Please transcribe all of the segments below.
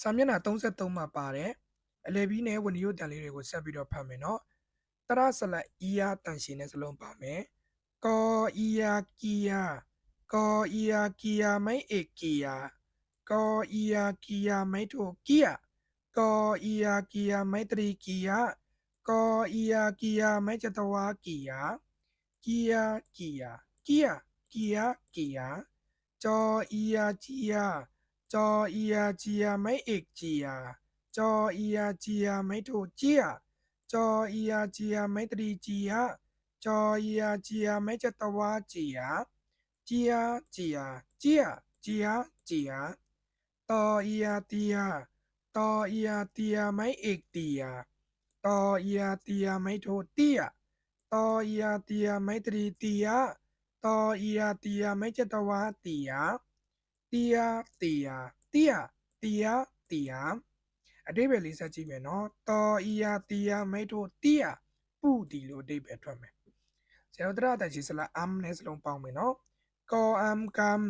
စာမျက်နှာ33မှာပါတယ်အလဲပြီးနဲ့ဝင်ရိုးတန်လေးတွေကိုဆက်ပြီးတော့ဖတ်မယ်နော်တရဆလတ်အီယာတန်ရှင်နဲ့စလုံးပါမယ်ကောအီယာကီယာကောအီယာကီယာမိုင်အေကီယာကောအီယာကီယာမိုင်ထိုကီယာကောအီယာကီယာမိုင်တရီကီယာကောအီယာကီယာမိုင်ချတဝါကီယာကီယာကီယာကီယာကီယာကီယာကျော်အီယာကီယာจอเอียเจียไม่เอกเจีย จอเอียเจียไม่โทเจียจอเอียเจียไม่ตรีเจียจอเอียเจียไม่จตวาเจีย เจียเจียเจียเจียเจียตอเอียเตียตอเอียเตียไม่เอกเตียตอเอียเตียไม่โทเตียตอเอียเตียไม่ตรีเตียตอเอียเตียไม่จตวาเตียတီယာတီယာတီယာတီယာတီယာအတိပ္ပယ်လေးဆက်ကြည့်မယ်နော်တော်အီယာတီယာမိတ်တို့တီယာပူတီလို့အတိပ္ပယ်ထွက်မယ်ဆရာတို့တရတချီစလာအမ်နဲ့စလုံးပေါင်းမယ်နော်ကောအမ်ကမ်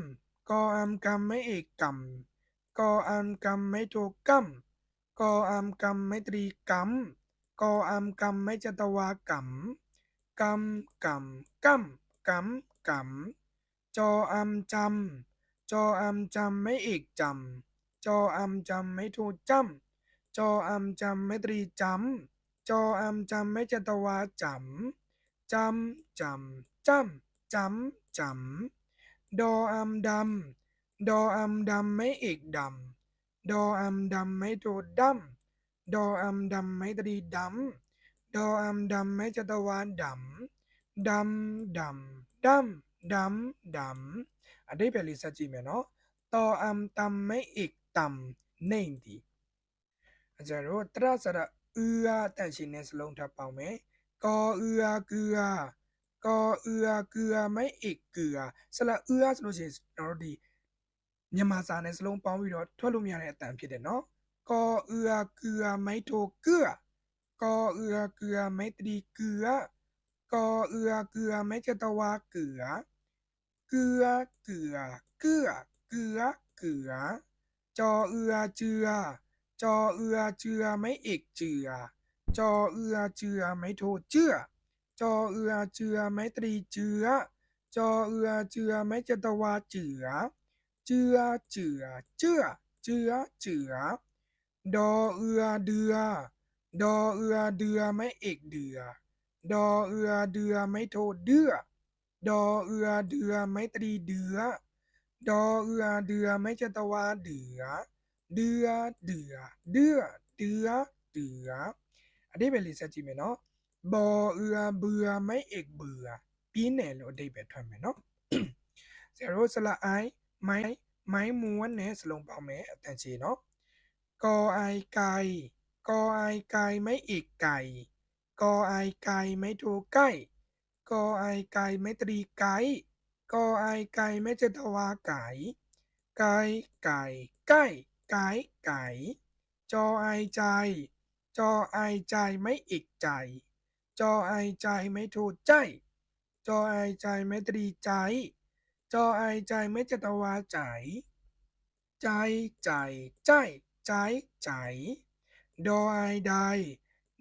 ကောအမ်ကမ်မေအေကမ်ကောအမ်ကမ်မေတိုကမ်ကောအမ်ကမ်မေတရီကမ်ကောအမ်ကမ်မေจตวากမ်กမ်กမ်กမ်กမ်กမ်จออัมจำจออำจำไม่เอกจำจออำจำไม่ทูจำจออำจำไม่ตรีจำจออำจำไม่จตวาจำจำจำจำจำจำดออำดำดออำดำไม่เอกดำดออำดำไม่ทูดำดออำดำไม่ตรีดำดออำดำไม่จตวาดำดำดำดำดำดำအတိပ္ပယ်လေးဆက်ကြည့်မယ်နော်တောအမ်တမ်မိအိကတမ်နေမ်ဒီအကြတော့တရစရဥအာတန်ရှင်နဲ့စလုံးထပ်ပေါင်းမယ်ကောဥအာကူအာကောဥအာကူအာမိအိကူအာဆလဥအာဆိုလို့ရှိရင်ကျွန်တော်တို့ဒီမြန်မာစာနဲ့စလုံးပေါင်းပြီးတော့ထွက်လို့မရတဲ့အတန်ဖြစ်တယ်နော်ကောဥအာကူအာမိထိုကူအာကောဥအာကူအာမိတရီကူအာကောဥအာကူအာမိကတဝါကူအာเกือเกือเกือเกือเกือ จอเอือเจือจอเอือเจือไม่เอกเจือจอเอือเจือไม่โทเจือจอเอือเจือไม่ตรีเจือจอเอือเจือไม่จตวาเจือเจือเจือเจือเจือเจือ ดอเอือเดือดอเอือเดือไม่เอกเดือดอเอือเดือไม่โทเดือดอเอือเดือไม้ตรีเดือ ดอเอือเดือไม้จตวาเดือ เดือเดือเดือเดือเดือ อันนี้เป็นลิสจิไหมเนาะบอเอือเบือไม่เอกเบือปีนแนลอดี้เบ็นทำไหมเนาะเซโรสละไอไม้ไม้ม้วนเนสลงเปล่าแมแต่เชเนาะ กอไอไก่กอไอไก่ไม่เอกไก่กอไอไก่ไม่โทรใกลกอไอไก่ไมตรีไก่กอไอไก่ไมเจตวาไก่ไก่ไก่ไก่ไก่ไก่จอไอใจ จอไอใจไม่อีกใจ จอไอใจไม่ถูกใจจอไอใจไม่ตรีใจ จอไอใจไม่เจตวาใจ ใจใจใจใจใจ ดอไอใด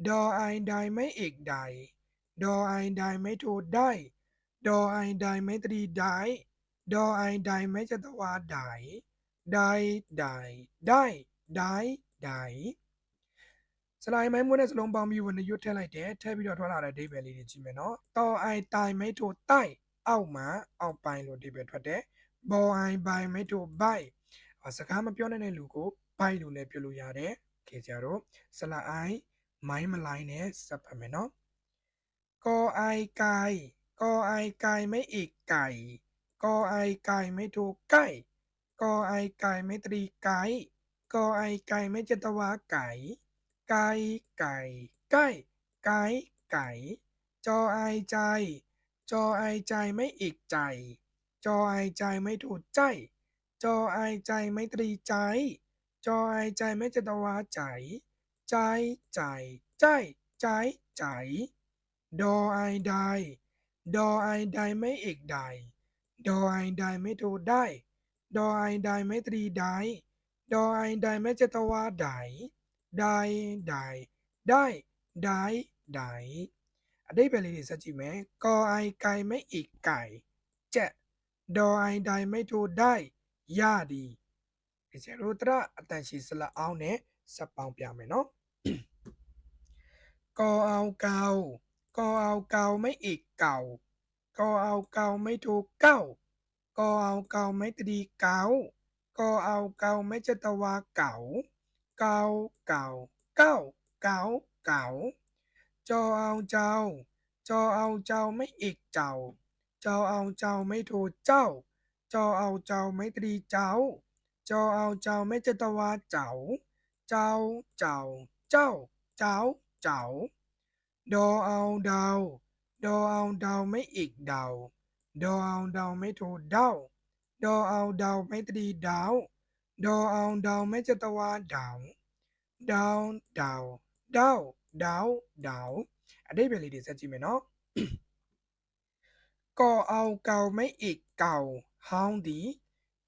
ดอไอใดไม่อีกใดဒေါ်အိုင်ဒိုင်မဲထိုဒိုင်ဒေါ်အိုင်ဒိုင်မဲတရီဒိုင်ဒေါ်အိုင်ဒိုင်မဲချက်တော်ဝါဒိုင်ဒိုင်ဒိုင်ဒိုင်ဒိုင်ဒိုင်စလိုင်းမိုင်းမွေးနဲ့စလုံးပေါင်းပြီးဝင်ရွတ်ထည့်လိုက်တယ်ထည့်ပြီးတော့ထွက်လာတဲ့ဒိဗယ်လေးတွေကြည့်မယ်နော်တော်အိုင်တိုင်မဲထိုတိုင်အောက်မှာအောက်ပိုင်းလို့ဒိဗယ်ထွက်တယ်ဘော်အိုင်ဘိုင်မဲထိုဘိုင်စကားမပြောနိုင်တဲ့လူကိုဘိုင်လို့လည်းပြောလို့ရတယ်ခေကြတော့စလိုင်းမိုင်းမလိုင်းနဲ့စပ်ဖတ်မယ်နော်กอไอไก่ กอไอไก่ไม่อีกไก่ กอไอไก่ไม่ถูกไก่กอไอไก่ไม่ตรีไก่กอไอไก่ไม่จตวาไก่ไก่ ไก่ไก่ไก่ไก่จอไอใจ จอไอใจไม่อีกใจ จอไอใจไม่ถูกใจจอไอใจไม่ตรีใจ จอไอใจไม่จตวาใจ ใจ ใจใจใจใจดอไอไดดอไอไดไม่เอกไดดอไอไดไม่โทได้ ดอไอไดไม่ตรีได้ดอไอไดไม่จตวาไดได้ ได้ได้ได้ได้ได้ไปเลยดิสัจิไหมกอไอไก่ไม่อีกไก่แจดอไอไดไม่โทได้ยาดีเจรุตระရအตန်ရှိစလအောင်နဲ့စပ်ပေါมเนาะ กอเอาเกကาก็เอาเกา ไม่อีก เก่า ก็เอาเกาไม่ถูกเก้า ก็เอาเกาไม่ตรีเก่าก็เอาเกาไม่จตวาเก่า เกาเก่าเก้าเก่าเก่าจอเอาเจ้า จอเอาเจ้าไม่อีกเจ้าจอเอาเจ้าไม่ถูกเจ้า จอเอาเจ้าไม่ตรีเจ้า จอเอาเจ้าไม่จตวาเจ้า เจ้า เจ้า เจ้าเจ้าเจ้าดอเอาเดาดอเอาเดาไม่อีกเดาดอเอาเดาไม่โทเดาดอเอาเดาไม่ตรีดาวดอเอาเดาไม่จตวาดาว ดาว ดาว ดาวดาวดาวอันนี้เป็นลีดเสจิเมเนาะก็เอาเก่าไม่อีกเก่าฮาวดี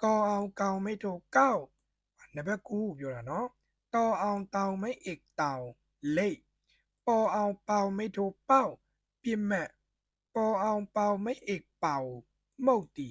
ก็เอาเก่าไม่โทเก้าอันนี้นกูอยู่ละเนาะต่อเอาเตาไม่อีกเตาเล่ปอเอาเปาไม่ถูกเป้าเปียแม่ปอเอาเปาไม่เอกเป่าเมาตี